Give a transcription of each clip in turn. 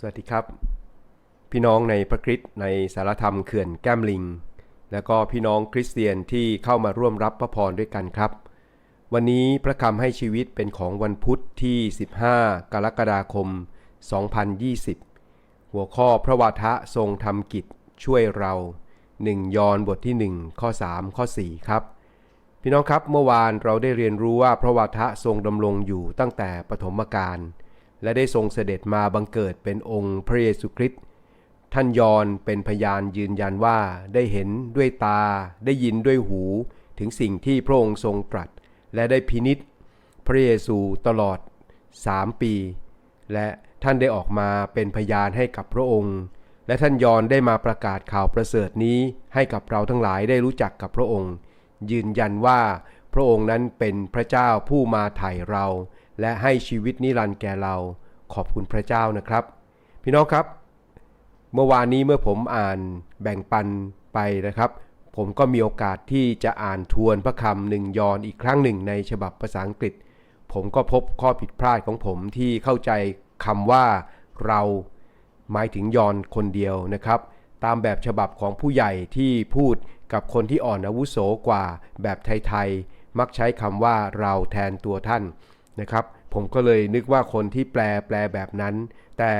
สวัสดีครับ พี่น้องในพระคริสต์ในสารธรรมเขื่อนแก้มลิง และก็พี่น้องคริสเตียนที่เข้ามาร่วมรับพระพรด้วยกันครับ วันนี้พระคำให้ชีวิตเป็นของวันพุทธที่ 15 กรกฎาคม 2020 หัวข้อพระวาทะทรงทำกิจช่วยเรา 1 ยอห์นบทที่ 1 ข้อ 3 ข้อ 4 ครับ พี่น้องครับเมื่อวานเราได้เรียนรู้ว่าพระวาทะทรงดำรงอยู่ตั้งแต่ปฐมกาล และได้ทรงเสด็จมาบังเกิดเป็นองค์พระเยซูคริสต์ท่านยอนเป็นพยานยืนยันว่าได้เห็นด้วยตาได้ยินด้วยหูถึงสิ่งที่พระองค์ทรงตรัส และได้พินิษพระเยซูตลอด3ปี และท่านได้ออกมาเป็นพยานให้กับพระองค์ และท่านยอนได้มาประกาศข่าวประเสริฐนี้ให้กับเราทั้งหลายได้รู้จักกับพระองค์ ยืนยันว่าพระองค์นั้นเป็นพระเจ้าผู้มาไถ่เรา และให้ชีวิตนิรันดร์แก่เราขอบคุณพระเจ้านะครับ พี่น้องครับ เมื่อวานนี้เมื่อผมอ่านแบ่งปันไปนะครับ ผมก็มีโอกาสที่จะอ่านทวนพระคำหนึ่งยอนอีกครั้งหนึ่งในฉบับภาษาอังกฤษ ผมก็พบข้อผิดพลาดของผมที่เข้าใจคำว่าเราหมายถึงยอนคนเดียวนะครับ ตามแบบฉบับของผู้ใหญ่ที่พูดกับคนที่อ่อนอาวุโสกว่าแบบไทยๆมักใช้คำว่าเราแทนตัวท่าน นะครับ ผมก็เลยนึกว่าคนที่แปลแปลแบบนั้น แต่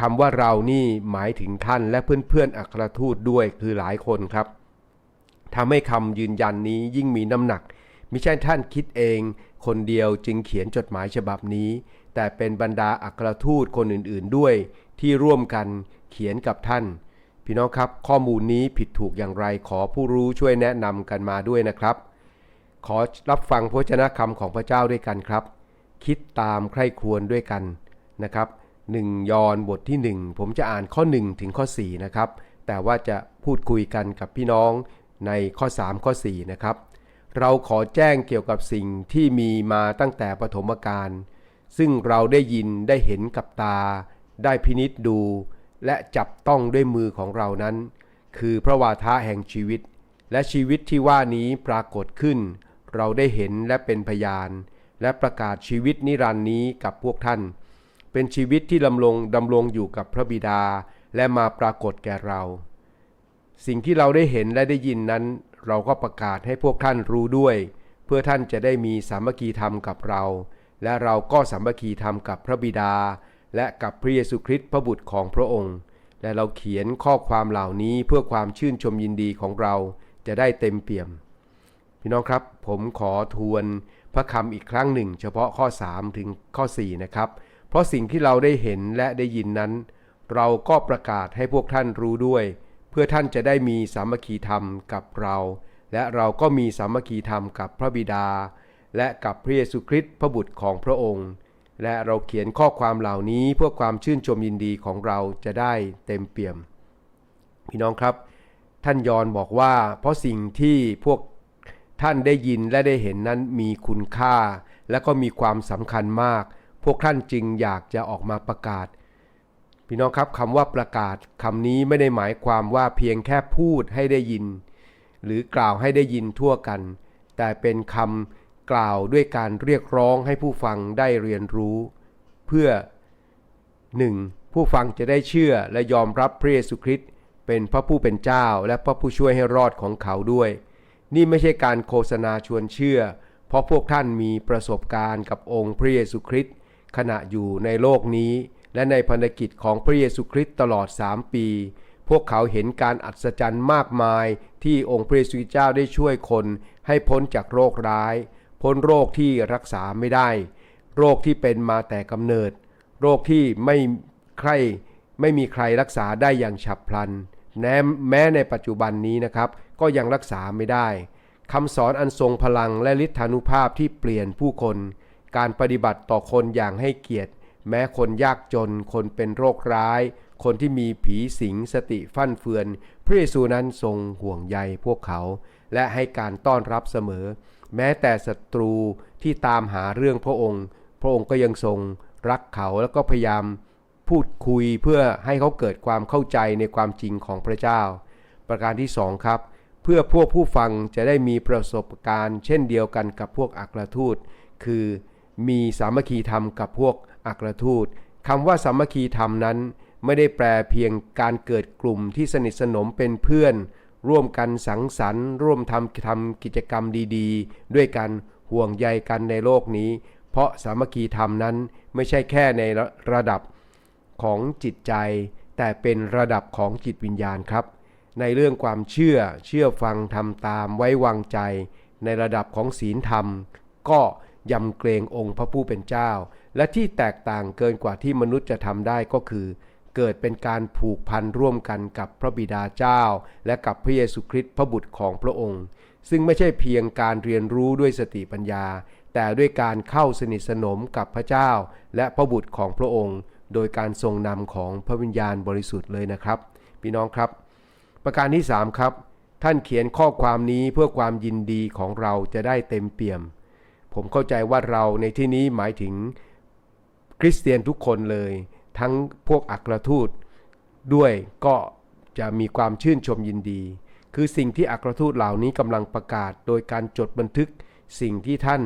คำว่าเรานี่หมายถึงท่านและเพื่อนๆอัครทูตด้วยคือหลายคนครับทำให้คำยืนยันนี้ยิ่งมีน้ำหนักไม่ใช่ท่านคิดเอง คนเดียวจึงเขียนจดหมายฉบับนี้ แต่เป็นบรรดาอัครทูตคนอื่นๆด้วย ที่ร่วมกันเขียนกับท่าน พี่น้องครับ ข้อมูลนี้ผิดถูกอย่างไรขอผู้รู้ช่วยแนะนำกันมาด้วยนะครับ ขอรับฟังพระวจนะคำของพระเจ้าด้วยกันครับ คิดตามใคร่ควญด้วยกันนะครับ1ยอนบทที่ 1 ผมจะอ่านข้อ 1 ถึงข้อ 4 นะครับ แต่ว่าจะพูดคุยกันกับพี่น้องในข้อ 3 ข้อ 4 นะครับ เราขอแจ้งเกี่ยวกับสิ่งที่มีมาตั้งแต่ปฐมกาลซึ่งเราได้ยินได้เห็นกับตา ได้พินิษดู และจับต้องด้วยมือของเรานั้น คือพระวาทะแห่งชีวิต และชีวิตที่ว่านี้ปรากฏขึ้น เราได้เห็นและเป็นพยาน และประกาศชีวิตนิรันดร์นี้กับพวกท่าน เป็นชีวิตที่ดำรงดำรงอยู่กับพระบิดาและมาปรากฏแก่เรา สิ่งที่เราได้เห็นและได้ยินนั้น เราก็ประกาศให้พวกท่านรู้ด้วย เพื่อท่านจะได้มีสามัคคีธรรมกับเรา และเราก็สามัคคีธรรมกับพระบิดา และกับพระเยซูคริสต์พระบุตรของพระองค์ และเราเขียนข้อความเหล่านี้เพื่อความชื่นชมยินดีของเราจะได้เต็มเปี่ยม พี่น้องครับ ผมขอทวน พระคำอีกครั้งหนึ่ง เฉพาะข้อ 3 ถึงข้อ 4 นะครับ เพราะสิ่งที่เราได้เห็นและได้ยินนั้น เราก็ประกาศให้พวกท่านรู้ด้วย เพื่อท่านจะได้มีสามัคคีธรรมกับเรา และเราก็มีสามัคคีธรรมกับพระบิดา และกับพระเยซูคริสต์พระบุตรของพระองค์ และเราเขียนข้อความเหล่านี้เพื่อความชื่นชมยินดีของเราจะได้เต็มเปี่ยม พี่น้องครับ ท่านยอนบอกว่า เพราะสิ่งที่พวก ท่านได้ยินและได้เห็นนั้นมีคุณค่า และก็มีความสำคัญมาก พวกท่านจึงอยากจะออกมาประกาศ พี่น้องครับคำว่าประกาศคำนี้ไม่ได้หมายความว่าเพียงแค่พูดให้ได้ยิน หรือกล่าวให้ได้ยินทั่วกัน แต่เป็นคำกล่าวด้วยการเรียกร้องให้ผู้ฟังได้เรียนรู้ เพื่อ 1. ผู้ฟังจะได้เชื่อและยอมรับพระเยซูคริสต์เป็นพระผู้เป็นเจ้าและพระผู้ช่วยให้รอดของเขาด้วย นี่ไม่ใช่การโฆษณาชวนเชื่อ เพราะพวกท่านมีประสบการณ์กับองค์พระเยซูคริสต์ขณะอยู่ในโลกนี้ และในพันธกิจของพระเยซูคริสต์ตลอด 3 ปี พวกเขาเห็นการอัศจรรย์มากมายที่องค์พระเยซูเจ้าได้ช่วยคนให้พ้นจากโรคร้าย พ้นโรคที่รักษาไม่ได้ โรคที่เป็นมาแต่กำเนิด โรคที่ไม่ใครไม่มีใครรักษาได้อย่างฉับพลันแม้แม้ในปัจจุบันนี้นะครับ ก็ยังรักษาไม่ได้คำสอนอันทรงพลังและฤทธานุภาพที่เปลี่ยนผู้คน การปฏิบัติต่อคนอย่างให้เกียรติ แม้คนยากจน คนเป็นโรคร้าย คนที่มีผีสิงสติฟั่นเฟือน พระเยซูนั้นทรงห่วงใยพวกเขา และให้การต้อนรับเสมอ แม้แต่ศัตรูที่ตามหาเรื่องพระองค์ พระองค์ก็ยังทรงรักเขาแล้วก็พยายามพูดคุยเพื่อให้เขาเกิดความเข้าใจในความจริงของพระเจ้า ประการที่สองครับ เพื่อพวกผู้ฟังจะได้มีประสบการณ์ เช่นเดียวกันกับพวกอัครทูต คือมีสามัคคีธรรมกับพวกอัครทูตคำว่าสามัคคีธรรมนั้น ไม่ได้แปลเพียงการเกิดกลุ่มที่สนิทสนมเป็นเพื่อน ร่วมกันสังสรรค์ ร่วมทำทำกิจกรรมดี ๆ ด้วยกันห่วงใยกันในโลกนี้ เพราะสามัคคีธรรมนั้นไม่ใช่แค่ในระระดับของจิตใจ แต่เป็นระดับของจิตวิญญาณครับ ในเรื่องความเชื่อเชื่อฟังทำตามไว้วางใจ ในระดับของศีลธรรม ก็ยำเกรงองค์พระผู้เป็นเจ้า และที่แตกต่างเกินกว่าที่มนุษย์จะทำได้ก็คือ เกิดเป็นการผูกพันร่วมกันกับพระบิดาเจ้า และกับพระเยซูคริสต์พระบุตรของพระองค์ ซึ่งไม่ใช่เพียงการเรียนรู้ด้วยสติปัญญา แต่ด้วยการเข้าสนิทสนมกับพระเจ้า และพระบุตรของพระองค์ โดยการทรงนำของพระวิญญาณบริสุทธิ์เลยนะครับ พี่น้องครับ ประการที่ 3 ครับ ท่านเขียนข้อความนี้เพื่อความยินดีของเราจะได้เต็มเปี่ยม ผมเข้าใจว่าเราในที่นี้หมายถึงคริสเตียนทุกคนเลย ทั้งพวกอัครทูต ด้วยก็จะมีความชื่นชมยินดี คือสิ่งที่อัครทูตเหล่านี้กำลังประกาศ โดยการจดบันทึกสิ่งที่ท่าน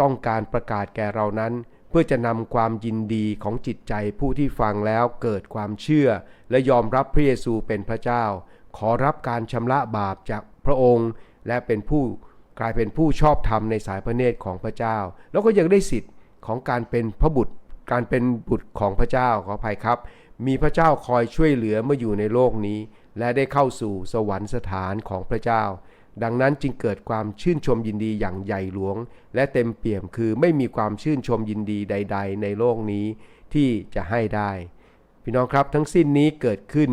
ต้องการประกาศแก่เรานั้น พื่อจะนำความยินดีของจิตใจผู้ที่ฟังแล้วเกิดความเชื่อ และยอมรับพระเยซูเป็นพระเจ้า ขอรับการชำระบาปจากพระองค์ และเป็นผู้กลายเป็นผู้ชอบธรรมในสายพระเนตรของพระเจ้า แล้วก็ยังได้สิทธิ์ของการเป็นพระบุตร การเป็นบุตรของพระเจ้าขออภัยครับ มีพระเจ้าคอยช่วยเหลือเมื่ออยู่ในโลกนี้ และได้เข้าสู่สวรรคสถานของพระเจ้า ดังนั้นจึงเกิดความชื่นชมยินดีอย่างใหญ่หลวง และเต็มเปี่ยมคือไม่มีความชื่นชมยินดีใด ๆ ในโลกนี้ที่จะให้ได้ พี่น้องครับทั้งสิ้นนี้เกิดขึ้น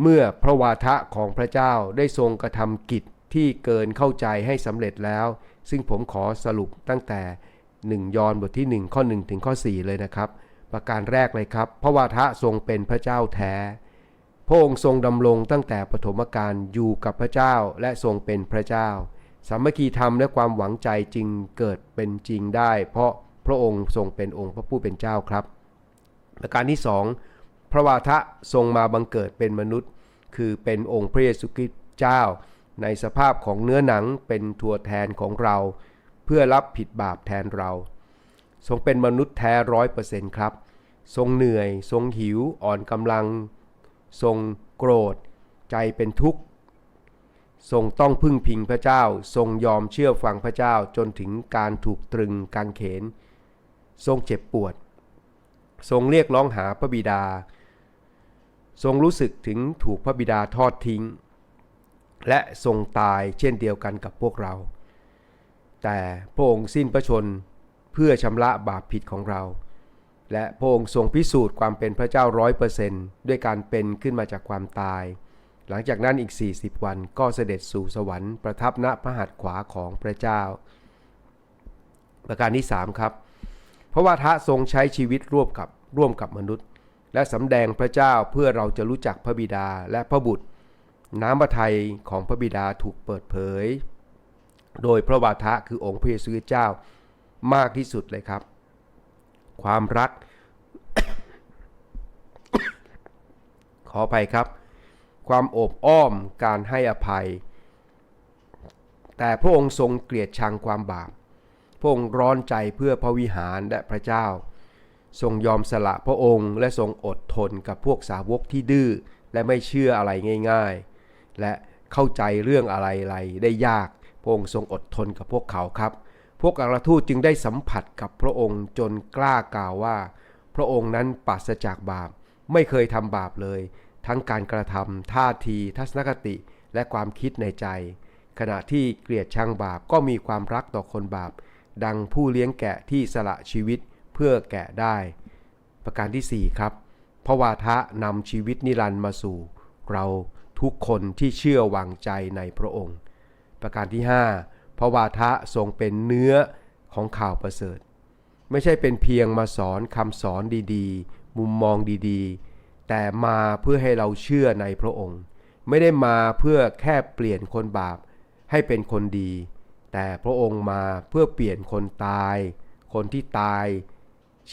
เมื่อพระวาทะของพระเจ้าได้ทรงกระทำกิจที่เกินเข้าใจให้สำเร็จแล้ว ซึ่งผมขอสรุปตั้งแต่ 1 ยอห์นบทที่ 1 ข้อ 1 ถึงข้อ 4 เลยนะครับ ประการแรกเลยครับ พระวาทะทรงเป็นพระเจ้าแท้ พระองค์ทรงดำรงตั้งแต่ปฐมกาลอยู่กับพระเจ้าและทรงเป็นพระเจ้า สามัคคีธรรมและความหวังใจจึงเกิดเป็นจริงได้ เพราะพระองค์ทรงเป็นองค์พระผู้เป็นเจ้าครับประการที่สองพระวาทะทรงมาบังเกิดเป็นมนุษย์ คือเป็นองค์พระเยซูคริสต์เจ้า ในสภาพของเนื้อหนังเป็นตัวแทนของเรา เพื่อรับผิดบาปแทนเรา ทรงเป็นมนุษย์แท้ร้อยเปอร์เซ็นต์ครับ ทรงเหนื่อย ทรงหิวอ่อนกำลัง ทรงโกรธ ใจเป็นทุกข์ ทรงต้องพึ่งพิงพระเจ้า ทรงยอมเชื่อฟังพระเจ้าจนถึงการถูกตรึงกางเขน ทรงเจ็บปวด ทรงเรียกร้องหาพระบิดา ทรงรู้สึกถึงถูกพระบิดาทอดทิ้ง และทรงตายเช่นเดียวกันกับพวกเรา แต่พระองค์สิ้นพระชนเพื่อชำระบาปผิดของเรา และพระองค์ทรงพิสูจน์ความเป็นพระเจ้าร้อยเปอร์เซนต์ด้วยการเป็นขึ้นมาจากความตาย หลังจากนั้นอีก 40 วันก็เสด็จสู่สวรรค์ประทับณพระหัตถ์ขวาของพระเจ้า ประการที่ 3 ครับ พระวาทะทรงใช้ชีวิตร่วมกับร่วมกับมนุษย์ และสำแดงพระเจ้าเพื่อเราจะรู้จักพระบิดาและพระบุตร น้ำพระทัยของพระบิดาถูกเปิดเผย โดยพระวาทะคือองค์พระเยซูเจ้ามากที่สุดเลยครับความรัก ออภัยครับ ความโอบอ้อมการให้อภัย แต่พระองค์ทรงเกลียดชังความบาป พระองค์ร้อนใจเพื่อพระวิหารและพระเจ้า ทรงยอมสละพระองค์และทรงอดทนกับพวกสาวกที่ดื้อและไม่เชื่ออะไรง่ายๆ และเข้าใจเรื่องอะไรๆได้ยาก พระองค์ทรงอดทนกับพวกเขาครับ พวกอัครทูตจึงได้สัมผัสกับพระองค์จนกล้ากล่าวว่า พระองค์นั้นปราศจากบาป ไม่เคยทำบาปเลย ทั้งการกระทำท่าทีทัศนคติ และความคิดในใจ ขณะที่เกลียดชังบาปก็มีความรักต่อคนบาป ดังผู้เลี้ยงแกะที่สละชีวิตเพื่อแกะได้ ประการที่ 4 ครับพระวาทะนำชีวิตนิรันดร์มาสู่ เราทุกคนที่เชื่อวางใจในพระองค์ ประการที่ 5 พระวาทะทรงเป็นเนื้อของข่าวประเสริฐ ไม่ใช่เป็นเพียงมาสอนคำสอนดีๆ มุมมองดีๆ แต่มาเพื่อให้เราเชื่อในพระองค์ ไม่ได้มาเพื่อแค่เปลี่ยนคนบาปให้เป็นคนดี แต่พระองค์มาเพื่อเปลี่ยนคนตาย คนที่ตาย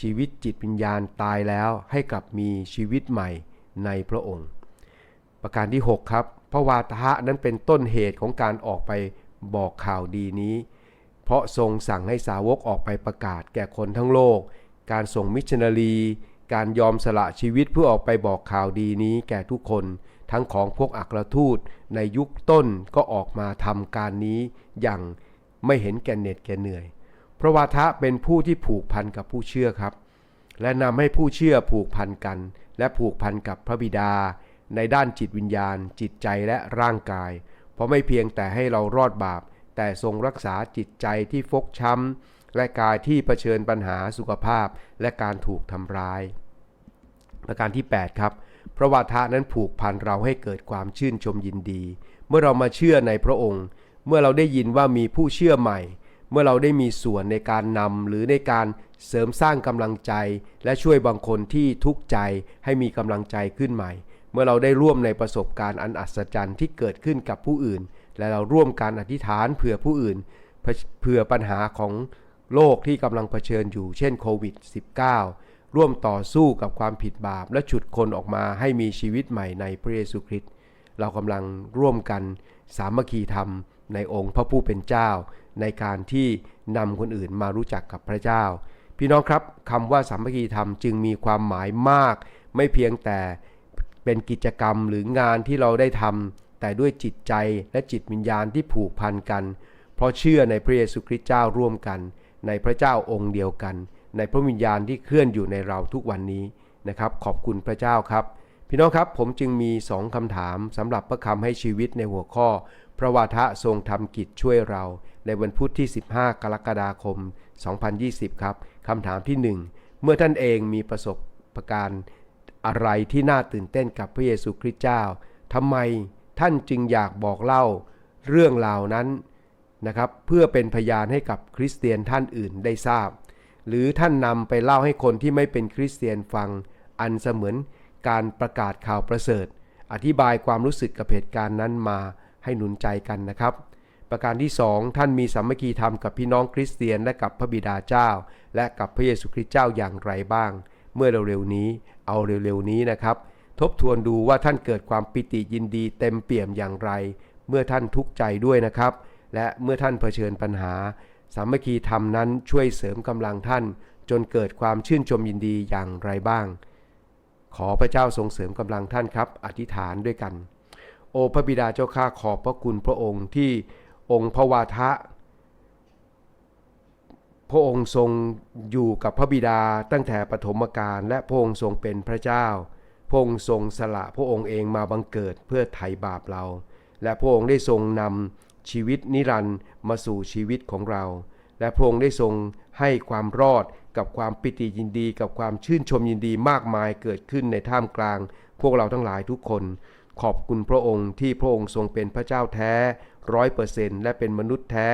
ชีวิตจิตวิญญาณตายแล้วให้กลับมีชีวิตใหม่ในพระองค์ ประการที่ 6 ครับ พระวาทะนั้นเป็นต้นเหตุของการออกไปบอกข่าวดีนี้ เพราะทรงสั่งให้สาวกออกไปประกาศแก่คนทั้งโลก การส่งมิชชันนารี การยอมสละชีวิตเพื่อออกไปบอกข่าวดีนี้แก่ทุกคน ทั้งของพวกอัครทูตในยุคต้นก็ออกมาทำการนี้อย่างไม่เห็นแก่เหน็ดแก่เหนื่อย พระวาทะเป็นผู้ที่ผูกพันกับผู้เชื่อครับ และนำให้ผู้เชื่อผูกพันกัน และผูกพันกับพระบิดา ในด้านจิตวิญญาณ จิตใจและร่างกาย เพราะไม่เพียงแต่ให้เรารอดบาป แต่ทรงรักษาจิตใจที่ฟกช้ำ และกายที่เผชิญปัญหาสุขภาพและการถูกทำร้าย ประการที่ 8 ครับ พระวาทะนั้นผูกพันเราให้เกิดความชื่นชมยินดี เมื่อเรามาเชื่อในพระองค์ เมื่อเราได้ยินว่ามีผู้เชื่อใหม่ เมื่อเราได้มีส่วนในการนำหรือในการเสริมสร้างกำลังใจ และช่วยบางคนที่ทุกข์ใจให้มีกำลังใจขึ้นใหม่ เมื่อเราได้ร่วมในประสบการณ์อันอัศจรรย์ที่เกิดขึ้นกับผู้อื่น และเราร่วมการอธิษฐานเผื่อผู้อื่นเผื่อปัญหาของ โลกที่กำลังเผชิญอยู่เช่นโควิด -19 ร่วมต่อสู้กับความผิดบาป และฉุดคนออกมาให้มีชีวิตใหม่ในพระเยซูคริสต์เรากำลังร่วมกันสามัคคีธรรมในองค์พระผู้เป็นเจ้า ในการที่นำคนอื่นมารู้จักกับพระเจ้า พี่น้องครับคำว่าสามัคคีธรรมจึงมีความหมายมาก ไม่เพียงแต่เป็นกิจกรรมหรืองานที่เราได้ทำแต่ด้วยจิตใจและจิตวิญญาณที่ผูกพันกัน เพราะเชื่อในพระเยซูคริสต์เจ้าร่วมกัน ในพระเจ้าองค์เดียวกัน ในพระวิญญาณที่เคลื่อนอยู่ในเราทุกวันนี้นะครับ ขอบคุณพระเจ้าครับ พี่น้องครับผมจึงมีสองคำถามสำหรับพระคำให้ชีวิตในหัวข้อ พระวาทะทรงทำกิจช่วยเรา ในวันพุธที่ 15 กรกฎาคม 2020 ครับคำถามที่ 1 เมื่อท่านเองมีประสบประการอะไรที่น่าตื่นเต้นกับพระเยซูคริสต์เจ้าทำไมท่านจึงอยากบอกเล่า เรื่องราวนั้น นะครับเพื่อเป็นพยานให้กับคริสเตียนท่านอื่นได้ทราบ หรือท่านนำไปเล่าให้คนที่ไม่เป็นคริสเตียนฟัง อันเสมือนการประกาศข่าวประเสริฐ อธิบายความรู้สึกกับเหตุการณ์นั้นมาให้หนุนใจกันนะครับ ประการที่ 2 ท่านมีสามัคคีธรรมกับพี่น้องคริสเตียนและกับพระบิดาเจ้า และกับพระเยซูคริสต์เจ้าอย่างไรบ้าง เมื่อเร็วๆนี้เอาเร็วๆนี้นะครับทบทวนดูว่าท่านเกิดความปิติยินดีเต็มเปี่ยมอย่างไร เมื่อท่านทุกข์ใจด้วยนะครับ และเมื่อท่านเผชิญปัญหา สามัคคีธรรมนั้นช่วยเสริมกำลังท่าน จนเกิดความชื่นชมยินดีอย่างไรบ้าง ขอพระเจ้าทรงเสริมกำลังท่านครับ อธิษฐานด้วยกัน โอพระบิดาเจ้าข้าขอบพระคุณพระองค์ที่องค์พระวาทะ พระองค์ทรงอยู่กับพระบิดาตั้งแต่ปฐมกาลและพระองค์ทรงเป็นพระเจ้า พระองค์ทรงสละพระองค์เองมาบังเกิดเพื่อไถ่บาปเรา และพระองค์ได้ทรงนำ ชีวิตนิรันดร์มาสู่ชีวิตของเรา และพระองค์ได้ทรงให้ความรอดกับความปิติยินดี กับความชื่นชมยินดีมากมายเกิดขึ้นในท่ามกลาง พวกเราทั้งหลายทุกคน ขอบคุณพระองค์ที่พระองค์ทรงเป็นพระเจ้าแท้ร้อยเปอร์เซนต์และเป็นมนุษย์แท้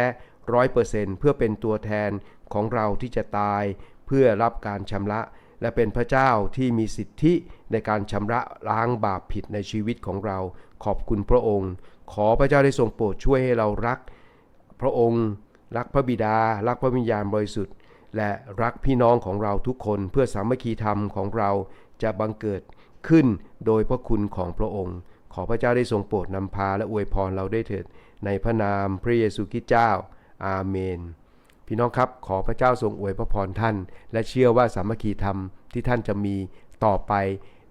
ร้อยเปอร์เซนต์เพื่อเป็นตัวแทนของเราที่จะตาย เพื่อรับการชำระ และเป็นพระเจ้าที่มีสิทธิในการชำระล้างบาปผิดในชีวิตของเรา ขอบคุณพระองค์ ขอพระเจ้าได้ทรงโปรดช่วยให้เรารัก พระองค์ รักพระบิดา รักพระวิญญาณบริสุทธิ์ และรักพี่น้องของเราทุกคนเพื่อสามัคคีธรรมของเราจะบังเกิดขึ้นโดยพระคุณของพระองค์ ขอพระเจ้าได้ทรงโปรดนำพาและอวยพรเราได้เถิด ในพระนามพระเยซูคริสต์เจ้า อาเมน พี่น้องครับ ขอพระเจ้าทรงอวยพระพรท่าน และเชื่อว่าสามัคคีธรรมที่ท่านจะมีต่อไป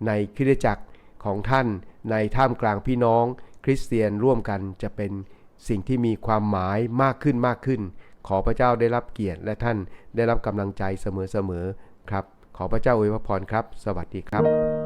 ในคริสตจักรของท่านในท่ามกลางพี่น้อง คริสเตียนร่วมกันจะเป็นสิ่งที่มีความหมายมากขึ้นมากขึ้น ขอพระเจ้าได้รับเกียรติและท่านได้รับกำลังใจเสมอๆครับ ขอพระเจ้าอวยพรครับ สวัสดีครับ